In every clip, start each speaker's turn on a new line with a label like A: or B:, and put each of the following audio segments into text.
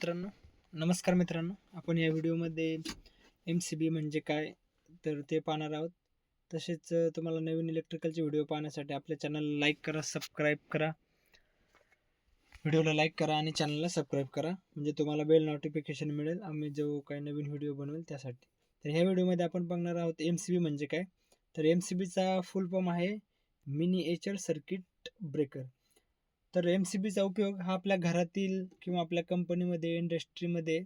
A: मित्रांनो नमस्कार मित्रांनो. आपण या व्हिडिओमध्ये एम सी बी म्हणजे काय तर ते पाहणार आहोत. तसेच तुम्हाला नवीन इलेक्ट्रिकलचे व्हिडिओ पाहण्यासाठी आपल्या चॅनलला लाईक करा सबस्क्राईब करा. व्हिडिओला लाईक करा आणि चॅनलला सबस्क्राईब करा. म्हणजे तुम्हाला बेल नोटिफिकेशन मिळेल. आम्ही जो काही नवीन व्हिडिओ बनवेल त्यासाठी. तर ह्या व्हिडिओमध्ये आपण बघणार आहोत एम सी बी म्हणजे काय? तर एम सी बीचा फुल फॉर्म आहे मिनिएचर सर्किट ब्रेकर तर एम सी बीचा उपयोग हा आपल्या घरातील किंवा आपल्या कंपनीमध्ये इंडस्ट्रीमध्ये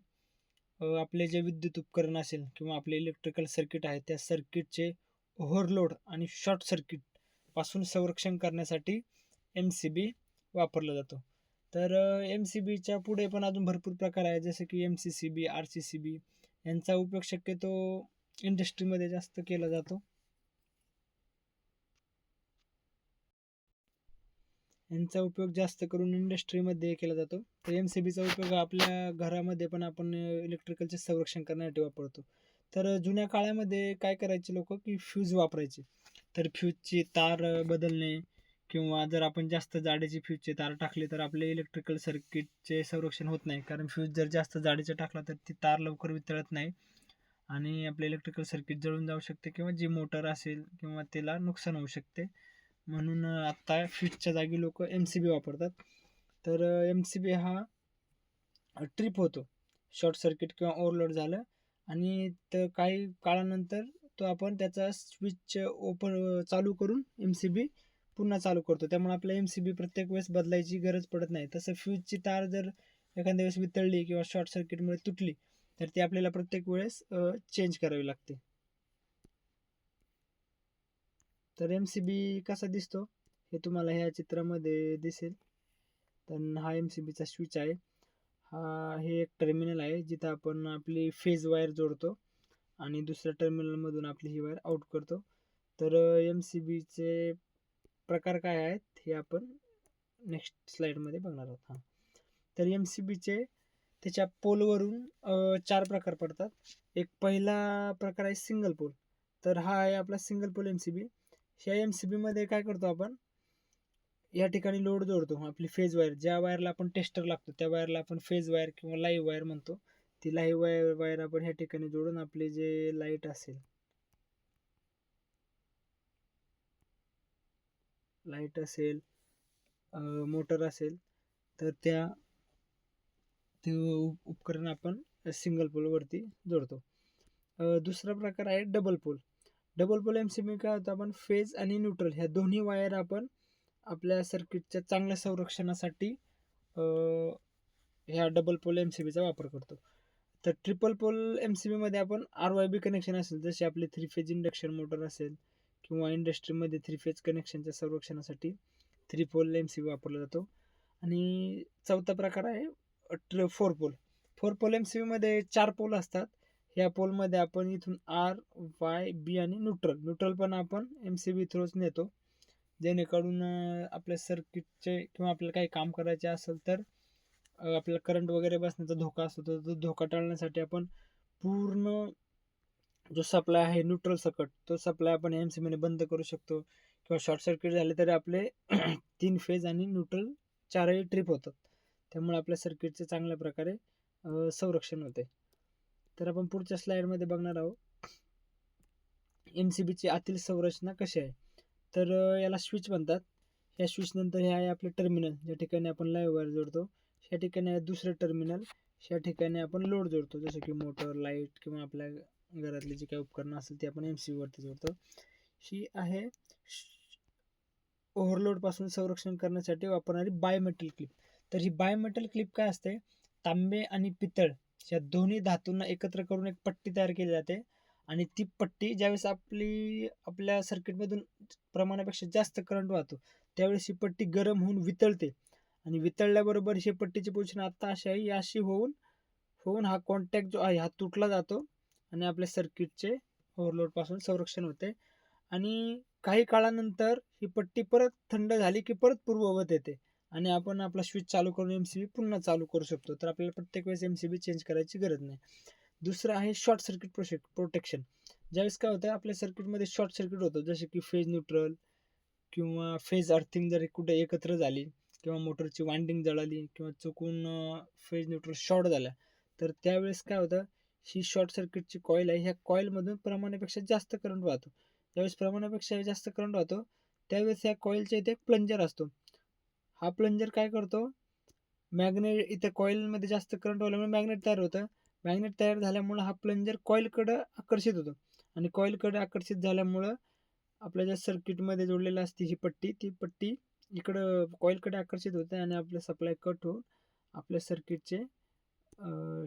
A: आपले जे विद्युत उपकरण असेल किंवा आपले इलेक्ट्रिकल सर्किट आहे त्या सर्किटचे ओव्हरलोड आणि शॉर्ट सर्किटपासून संरक्षण करण्यासाठी एम सी बी वापरला जातो. तर एम सी बीच्या पुढे पण अजून भरपूर प्रकार आहे जसे की M C C B R C C B यांचा उपयोग शक्यतो इंडस्ट्रीमध्ये जास्त केला जातो. यांचा उपयोग जास्त करून इंडस्ट्रीमध्ये केला जातो. तर एम सी बीचा उपयोग आपल्या घरामध्ये पण आपण इलेक्ट्रिकलचे संरक्षण करण्यासाठी वापरतो. तर जुन्या काळामध्ये काय करायचे लोक की फ्यूज वापरायचे. तर फ्यूजची तार बदलणे किंवा जर आपण जास्त जाडीची फ्यूजचे तार टाकली तर आपले इलेक्ट्रिकल सर्किटचे संरक्षण होत नाही. कारण फ्यूज जर जास्त जाडीचा टाकला तर ती तार लवकर वितळत नाही आणि आपले इलेक्ट्रिकल सर्किट जळून जाऊ शकते किंवा जी मोटर असेल किंवा त्याला नुकसान होऊ शकते. म्हणून आत्ता फ्यूजच्या जागी लोक एम सी बी वापरतात. तर एम सी बी हा ट्रिप होतो. शॉर्ट सर्किट किंवा ओव्हरलोड झालं आणि तर काही काळानंतर तो आपण त्याचा स्विच ओपन चालू करून एम सी बी पुन्हा चालू करतो. त्यामुळे आपल्या एम सी बी प्रत्येक वेळेस बदलायची गरज पडत नाही. तसं फ्यूजची तार जर एखाद्या वेळेस वितळली किंवा शॉर्ट सर्किटमुळे तुटली तर ती आपल्याला प्रत्येक वेळेस चेंज करावी लागते. तर एम सी बी कसा दिसतो? हे तुम्हाला ह्या चित्रामध्ये दिसेल. तर हा एम सी बीचा स्विच आहे. हा हे एक टर्मिनल आहे जिथं आपण आपली फेज वायर जोडतो आणि दुसऱ्या टर्मिनलमधून आपली ही वायर आउट करतो. तर एम सी बीचे प्रकार काय आहेत हे आपण नेक्स्ट स्लाईडमध्ये बघणार आहोत. हां. तर एम सी बीचे त्याच्या पोलवरून चार प्रकार पडतात. एक पहिला प्रकार आहे सिंगल पोल तर हा आहे आपला single pole M C B या एम सी बीमध्ये काय करतो आपण? या ठिकाणी लोड जोडतो. आपली फेज वायर ज्या वायरला आपण टेस्टर लागतो त्या वायरला आपण फेज वायर किंवा लाईव्ह वायर म्हणतो. ती लाईव्ह वायर वायर आपण ह्या ठिकाणी जोडून आपली जे लाइट असेल लाइट असेल मोटर असेल तर त्या ते उपकरण आपण सिंगल पोलवरती जोडतो. दुसरा प्रकार आहे double pole double pole M C B काय होतं आपण फेज आणि न्यूट्रल ह्या दोन्ही वायर आपण आपल्या सर्किटच्या चांगल्या संरक्षणासाठी ह्या डबल पोल एम सी बीचा वापर करतो. तर ट्रिपल पोल एम सी बीमध्ये आपण आर वाय बी कनेक्शन असेल जसे आपले थ्री फेज इंडक्शन मोटर असेल किंवा इंडस्ट्रीमध्ये थ्री फेज कनेक्शनच्या संरक्षणासाठी three pole M C B वापरला जातो. आणि चौथा प्रकार आहे ट्र four pole four pole M C बीमध्ये चार पोल असतात. ह्या पोलमध्ये आपण इथून आर वाय बी आणि न्यूट्रल न्यूट्रल पण आपण एम सी बी थ्रूच नेतो. जेणेकरून आपल्या सर्किटचे किंवा आपल्याला काही काम करायचे असेल तर आपल्याला करंट वगैरे बसण्याचा धोका असतो तर तो धोका टाळण्यासाठी आपण पूर्ण जो सप्लाय आहे न्यूट्रल सकट तो सप्लाय आपण एम सी बीने बंद करू शकतो. किंवा शॉर्ट सर्किट झाले तरी आपले तीन फेज आणि न्यूट्रल चारही ट्रिप होतात. त्यामुळे आपल्या सर्किटचे चांगल्या प्रकारे संरक्षण होते. तर आपण पुढच्या स्लाईडमध्ये बघणार आहोत. एम सी बीची आतील संरचना कशी आहे? तर याला स्विच म्हणतात. या स्विच नंतर हे आहे आपले टर्मिनल ज्या ठिकाणी आपण लाईव्ह वायर जोडतो ह्या ठिकाणी आहे दुसरं टर्मिनल ह्या ठिकाणी आपण लोड जोडतो. जसं की मोटर लाइट किंवा आपल्या घरातली जी काही उपकरणं असतील ती आपण एम सी बीवरती जोडतो. ही आहे ओव्हरलोडपासून संरक्षण करण्यासाठी वापरणारी बायोमेटल क्लिप तर ही बायोमेटल क्लिप काय असते? तांबे आणि पितळ. या दोन्ही धातूंना एकत्र करून एक पट्टी तयार केली जाते. आणि ती पट्टी ज्यावेळेस आपली आपल्या सर्किटमधून प्रमाणापेक्षा जास्त करंट वाहतो त्यावेळेस ही पट्टी गरम होऊन वितळते. आणि वितळल्याबरोबर ही पट्टीची पोझिशन आत्ता अशी आहे ही अशी होऊन होऊन हा कॉन्टॅक्ट जो आहे हा तुटला जातो. आणि आपल्या सर्किटचे ओव्हरलोडपासून संरक्षण होते. आणि काही काळानंतर ही पट्टी परत थंड झाली की परत पूर्ववत येते. आणि आपण आपला स्विच चालू करून एम सी बी पुन्हा चालू करू शकतो. तर आपल्याला प्रत्येक वेळेस एम सी बी चेंज करायची गरज नाही. दुसरं आहे शॉर्ट सर्किट प्रोशेक्ट प्रोटेक्शन ज्यावेळेस काय होतं आपल्या सर्किटमध्ये शॉर्ट सर्किट होतं जसे की फेज न्यूट्रल किंवा फेज अर्थिंग जर कुठे एकत्र झाली किंवा मोटरची वाइंडिंग जळाली किंवा चुकून फेज न्यूट्रल शॉर्ट झाला तर त्यावेळेस काय होतं ही शॉर्ट सर्किटची कॉईल आहे ह्या कॉईलमधून प्रमाणापेक्षा जास्त करंट वाहतो. ज्यावेळेस प्रमाणापेक्षा जास्त करंट वाहतो त्यावेळेस ह्या कॉईलच्या इथे एक प्लंजर असतो. हा प्लंजर काय करतो? मॅग्नेट इथे कॉईलमध्ये जास्त करंट वाल्यामुळे मॅग्नेट तयार होतं. मॅग्नेट तयार झाल्यामुळं हा प्लंजर कॉईलकडं आकर्षित होतो. आणि कॉईलकडे आकर्षित झाल्यामुळं आपल्या ज्या सर्किटमध्ये जोडलेलं असते ही पट्टी ती पट्टी इकडं कॉईलकडे आकर्षित होते आणि आपलं सप्लाय कट होऊन आपल्या सर्किटचे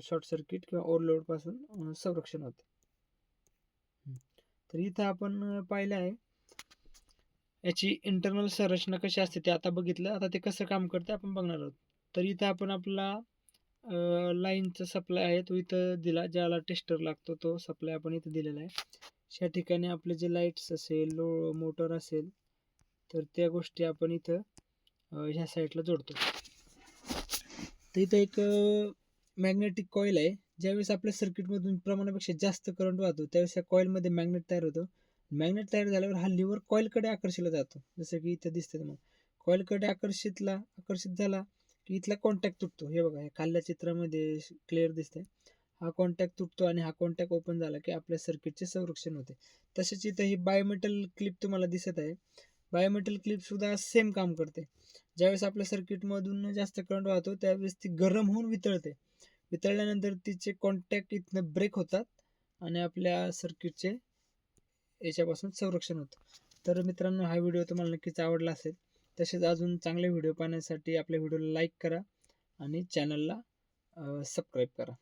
A: शॉर्ट सर्किट किंवा ओव्हरलोडपासून संरक्षण होते. तर इथं आपण पाहिलं आहे याची इंटरनल संरचना कशी असते ते आता बघितलं. आता ते कसं काम करते आपण बघणार आहोत. तर इथं आपण आपला लाईनचा सप्लाय आहे तो इथं दिला ज्याला टेस्टर लागतो तो सप्लाय आपण इथं दिलेला आहे. अशा ठिकाणी आपले जे लाईट्स असेल लो मोटर असेल तर त्या गोष्टी आपण इथं ह्या साईडला जोडतो. तर इथं एक मॅग्नेटिक कॉईल आहे. ज्यावेळेस आपल्या सर्किटमधून प्रमाणापेक्षा जास्त करंट वाहतो त्यावेळेस या कॉईलमध्ये मॅग्नेट तयार होतं. मॅग्नेट तयार झाल्यावर हा लिव्हर कॉईलकडे आकर्षिला जातो. जसं की इथं दिसतं मग कॉईलकडे आकर्षितला आकर्षित झाला की इथला कॉन्टॅक्ट तुटतो. हे बघा हे खाल्ल्या चित्रामध्ये क्लिअर दिसतंय. हा कॉन्टॅक्ट तुटतो आणि हा कॉन्टॅक्ट ओपन झाला की आपल्या सर्किटचे संरक्षण होते. तसेच इथं ही बायोमेटल क्लिप तुम्हाला दिसत आहे. बायोमेटल क्लिपसुद्धा सेम काम करते. ज्यावेळेस आपल्या सर्किटमधून जास्त करंट वाहतो त्यावेळेस ती गरम होऊन वितळते. वितळल्यानंतर तिचे कॉन्टॅक्ट इथनं ब्रेक होतात आणि आपल्या सर्किटचे याच्यापासून संरक्षण होतं. तर मित्रांनो हा व्हिडिओ तुम्हाला नक्कीच आवडला असेल. तसेच अजून चांगले व्हिडिओ पाहण्यासाठी आपल्या व्हिडिओला लाईक करा आणि चॅनलला सबस्क्राईब करा.